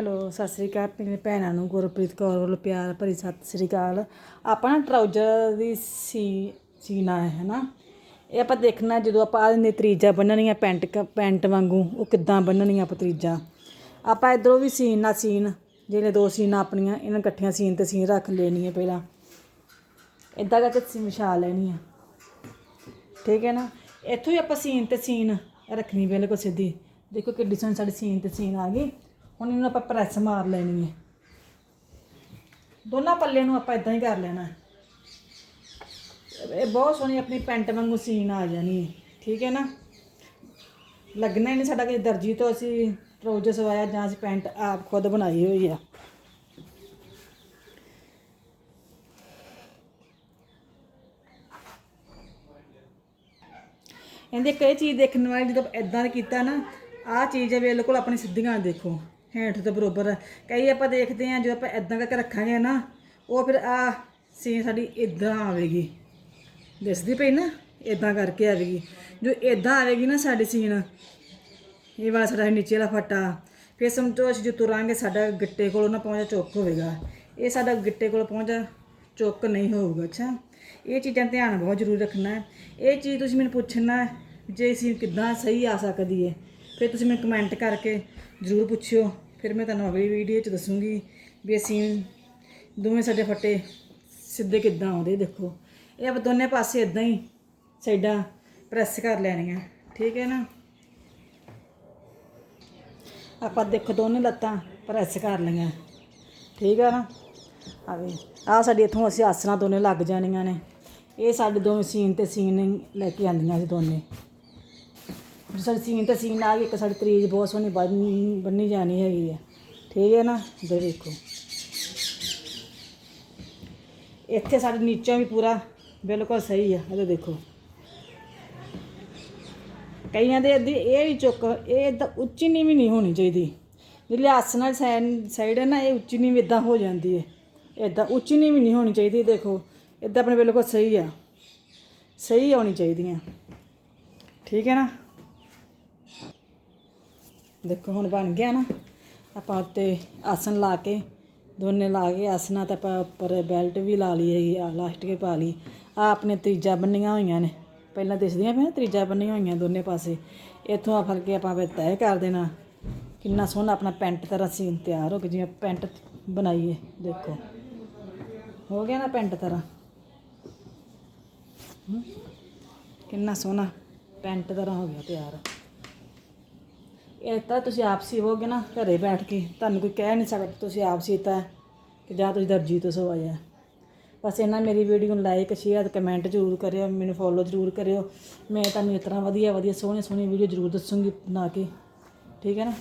Hello, Sat Sri ਅਕਾਲ ਮੇਰੇ ਭੈਣਾਂ ਨੂੰ, ਗੁਰਪ੍ਰੀਤ ਕੌਰ ਵੱਲੋਂ ਪਿਆਰ ਭਰੀ ਸਤਿ ਸ੍ਰੀ ਅਕਾਲ। ਆਪਾਂ ਨਾ ਟਰਾਊਜ਼ਰ ਦੀ ਸੀ, ਸੀਨਾ ਹੈ ਨਾ ਇਹ ਆਪਾਂ ਦੇਖਣਾ ਜਦੋਂ ਆਪਾਂ ਆਹ ਨੇ ਤਰੀਜਾ ਬੰਨਣੀਆਂ ਪੈਂਟ ਕ- ਪੈਂਟ ਵਾਂਗੂ, ਉਹ ਕਿੱਦਾਂ ਬੰਨਣੀ ਆਪਾਂ ਤਰੀਜਾ। ਆਪਾਂ ਇਧਰੋਂ ਵੀ ਸੀਨ ਨਾਲ ਸੀਨ। ਜਿਹੜੇ ਦੋ ਸੀਨਾਂ ਆਪਣੀਆਂ, ਇਹਨਾਂ ਇਕੱਠੀਆਂ ਸੀਨ ਤੇ ਸੀਨ ਰੱਖ ਲੈਣੀ ਹੈ ਪਹਿਲਾਂ। ਇਦਾਂ ਕਰਕੇ ਸੀ ਵਿਛਾ ਲੈਣੀ ਆ ਠੀਕ ਹੈ ਨਾ? ਇੱਥੋਂ ਹੀ ਆਪਾਂ ਸੀਨ ਤੇ ਸੀਨ ਰੱਖਣੀ, ਬਿਲਕੁਲ ਸਿੱਧੀ। ਦੇਖੋ ਕਿੱਡੀ ਸੋਹਣੀ ਸਾਡੀ ਸੀਨ ਤੇ ਸੀਨ ਆ ਗਈ। ਹੁਣ ਇਹਨੂੰ ਆਪਾਂ ਪ੍ਰੈਸ ਮਾਰ ਲੈਣੀ ਹੈ। ਦੋਨਾਂ ਪੱਲੇ ਨੂੰ ਆਪਾਂ ਇਦਾਂ ਹੀ ਕਰ ਲੈਣਾ ਇਹ ਬਹੁਤ ਸੋਹਣੀ ਆਪਣੀ ਪੈਂਟ ਵਾਂਗੂ ਸੀਨ ਆ ਜਾਣੀ ਹੈ। ਠੀਕ ਹੈ ਨਾ? ਲੱਗਣਾ ਹੀ ਨਹੀਂ ਸਾਡਾ ਕਿ ਦਰਜੀ ਤੋਂ ਅਸੀਂ ਟਰੋਜ਼ਰ ਸਵਾਇਆ ਜਾਂ ਅਸੀਂ ਪੈਂਟ ਆਪ ਖੁਦ ਬਣਾਈ ਹੋਈ ਆ। ਇਹਦੇ ਕਈ ਚੀਜ਼ ਦੇਖਣ ਵਾਲੀ ਜਦੋਂ ਇਦਾਂ ਦਾ ਕੀਤਾ ਨਾ, ਆਹ ਚੀਜ਼ ਹੈ ਬਿਲਕੁਲ ਆਪਣੀ ਸਿੱਧੀਆਂ ਦੇਖੋ। ਹੇਠ ਤੋਂ ਬਰੋਬਰ। ਹੈ। ਕਈ ਆਪਾਂ ਦੇਖਦੇ ਹਾਂ ਜਦੋਂ ਆਪਾਂ ਇਦਾਂ ਕਰਕੇ ਰੱਖਾਂਗੇ ਨਾ ਉਹ ਫਿਰ ਆ ਸੀਨ ਸਾਡੀ ਇਦਾਂ ਆਵੇਗੀ। ਦਿਸਦੀ ਪਈ ਨਾ? ਇਦਾਂ ਕਰਕੇ ਆਵੇਗੀ। ਜੋ ਇਦਾਂ ਆਵੇਗੀ ਨਾ ਸਾਡੀ ਸੀਨ ਇਹ ਵਾਲਾ ਸਾਡਾ ਨੀਚੇ ਵਾਲਾ ਫੱਟਾ ਫਿਰ ਸਮਝੋ ਅਸੀਂ ਜੋ ਤੁਰਾਂਗੇ ਸਾਡਾ ਗਿੱਟੇ ਕੋਲ ਨਾ ਪਹੁੰਚਾ ਚੁੱਕ ਹੋਵੇਗਾ। ਇਹ ਸਾਡਾ ਗਿੱਟੇ ਕੋਲ ਪਹੁੰਚਾ ਚੁੱਕ ਨਹੀਂ ਹੋਊਗਾ ਅੱਛਾ? ਇਹ ਚੀਜ਼ਾਂ ਧਿਆਨ ਬਹੁਤ ਜ਼ਰੂਰ ਰੱਖਣਾ ਹੈ। ਇਹ ਚੀਜ਼ ਤੁਸੀਂ ਮੈਨੂੰ ਪੁੱਛਣਾ ਹੈ, ਜੇ ਸੀ ਕਿੱਦਾਂ ਸਹੀ ਆ ਸਕਦੀ ਹੈ ਫਿਰ ਤੁਸੀਂ ਮੈਨੂੰ ਕਮੈਂਟ ਕਰਕੇ ਜ਼ਰੂਰ ਪੁੱਛਿਓ। ਫਿਰ ਮੈਂ ਤੁਹਾਨੂੰ ਅਗਲੀ ਵੀਡੀਓ 'ਚ ਦੱਸੂਗੀ ਵੀ ਅਸੀਂ ਦੋਵੇਂ ਸਾਡੇ ਫੱਟੇ ਸਿੱਧੇ ਕਿੱਦਾਂ ਆਉਂਦੇ, ਦੇਖੋ। ਇਹ ਆਪਾਂ ਦੋਨੇ ਪਾਸੇ ਇਦਾਂ ਹੀ ਸਾਈਡਾਂ ਪ੍ਰੈਸ ਕਰ ਲੈਣੀਆਂ, ਠੀਕ ਹੈ ਨਾ? ਆਪਾਂ ਦੇਖੋ ਦੋਨੇ ਲੱਤਾਂ ਪ੍ਰੈਸ ਕਰ ਲਈਆਂ, ਠੀਕ ਹੈ ਨਾ? ਆਵੇ ਆ ਸਾਡੀ ਇਥੋਂ ਅਸੀਂ ਆਸਣਾ ਦੋਨੇ ਲੱਗ ਜਾਣੀਆਂ ਨੇ। ਇਹ ਸਾਡੇ ਦੋਵੇਂ ਸੀਨ ਤੇ ਸੀਨ ਲੈ ਕੇ ਆਂਦੀਆਂ ਸੀ ਦੋਨੇ। ਸਾਡੀ ਸੀਨ ਤੇ ਸੀਨ ਆ ਗਈ ਇੱਕ ਸਾਡੀ ਤਰੀਜ ਬਹੁਤ ਸੋਹਣੀ ਬੰਨ ਬੰਨੀ ਜਾਣੀ ਹੈਗੀ ਆ। ਠੀਕ ਹੈ ਨਾ? ਦੇ ਦੇਖੋ। ਇੱਥੇ ਸਾਡੇ ਨੀਚੋਂ ਵੀ ਪੂਰਾ ਬਿਲਕੁਲ ਸਹੀ ਆ ਇਹ ਦੇਖੋ। ਕਈਆਂ ਦੇ ਅੱਧੀ ਇਹ ਵੀ ਚੁੱਕ, ਇਹ ਇਦਾਂ ਉੱਚੀ ਨੀਵੀਂ ਨਹੀਂ ਹੋਣੀ ਚਾਹੀਦੀ। ਜਿਹੜੀ ਆਸਨ ਵਾਲੀ ਸਾਈਡ ਹੈ ਨਾ, ਇਹ ਉੱਚੀ ਨੀਵੀਂ ਇਦਾਂ ਹੋ ਜਾਂਦੀ ਹੈ। ਇਦਾਂ ਉੱਚੀ ਨੀਵੀਂ ਨਹੀਂ ਹੋਣੀ ਚਾਹੀਦੀ, ਦੇਖੋ। ਇਦਾਂ ਆਪਣੇ ਬਿਲਕੁਲ ਸਹੀ ਆ। ਸਹੀ ਹੋਣੀ ਚਾਹੀਦੀਆਂ। ਠੀਕ ਹੈ ਨਾ? ਦੇਖੋ, ਹੁਣ ਬਣ ਗਿਆ ਨਾ। ਆਪਾਂ ਉੱਤੇ ਆਸਨ ਲਾ ਕੇ, ਦੋਨੇ ਲਾ ਕੇ ਆਸਨਾਂ ਤੇ ਆਪਾਂ ਉੱਪਰ ਬੈਲਟ ਵੀ ਲਾ ਲਈ ਹੈਗੀ ਆ ਲਾਸਟਿਕ ਪਾ ਲਈ। ਆ ਆਪਣੇ ਤੀਜਾ ਬੰਨੀਆਂ ਹੋਈਆਂ ਨੇ। ਪਹਿਲਾਂ ਦਿਸਦੀਆਂ ਪਈਆਂ ਤੀਜਾ ਬੰਨੀਆਂ ਹੋਈਆਂ ਦੋਨੇ ਪਾਸੇ। ਇੱਥੋਂ ਆ ਫੜ ਕੇ ਆਪਾਂ ਫਿਰ ਤੈਅ ਕਰ ਦੇਣਾ। ਕਿੰਨਾ ਸੋਹਣਾ ਆਪਣਾ ਪੈਂਟ ਤਰ੍ਹਾਂ ਸੀਨ ਤਿਆਰ ਹੋ ਗਿਆ, ਜਿਵੇਂ ਪੈਂਟ ਬਣਾਈਏ, ਦੇਖੋ। ਹੋ ਗਿਆ ਨਾ ਪੈਂਟ ਤਰ੍ਹਾਂ? ਕਿੰਨਾ ਸੋਹਣਾ ਪੈਂਟ ਤਰ੍ਹਾਂ ਹੋ ਗਿਆ ਤਿਆਰ। ਇਹ ਤਾਂ ਤੁਸੀਂ ਆਪ ਸੀਵੋਗੇ ਨਾ, ਘਰੇ ਬੈਠ ਕੇ, ਤੁਹਾਨੂੰ ਕੋਈ ਕਹਿ ਨਹੀਂ ਸਕਦਾ ਤੁਸੀਂ ਆਪ ਸੀਤਾ ਕਿ ਜਾਂ ਤੁਸੀਂ ਦਰਜੀ ਤੋਂ ਸਵਾਇਆ ਹੈ। ਬਸ ਇਹਨਾਂ ਮੇਰੀ ਵੀਡੀਓ ਨੂੰ ਲਾਈਕ ਸ਼ੇਅਰ ਕਮੈਂਟ ਜ਼ਰੂਰ ਕਰਿਓ, ਮੈਨੂੰ ਫੋਲੋ ਜ਼ਰੂਰ ਕਰਿਓ। ਮੈਂ ਤੁਹਾਨੂੰ ਇਸ ਤਰ੍ਹਾਂ ਵਧੀਆ ਵਧੀਆ ਸੋਹਣੇ ਸੋਹਣੇ ਵੀਡੀਓ ਜ਼ਰੂਰ ਦੱਸੂੰਗੀ ਬਣਾ ਕੇ। ਠੀਕ ਹੈ ਨਾ?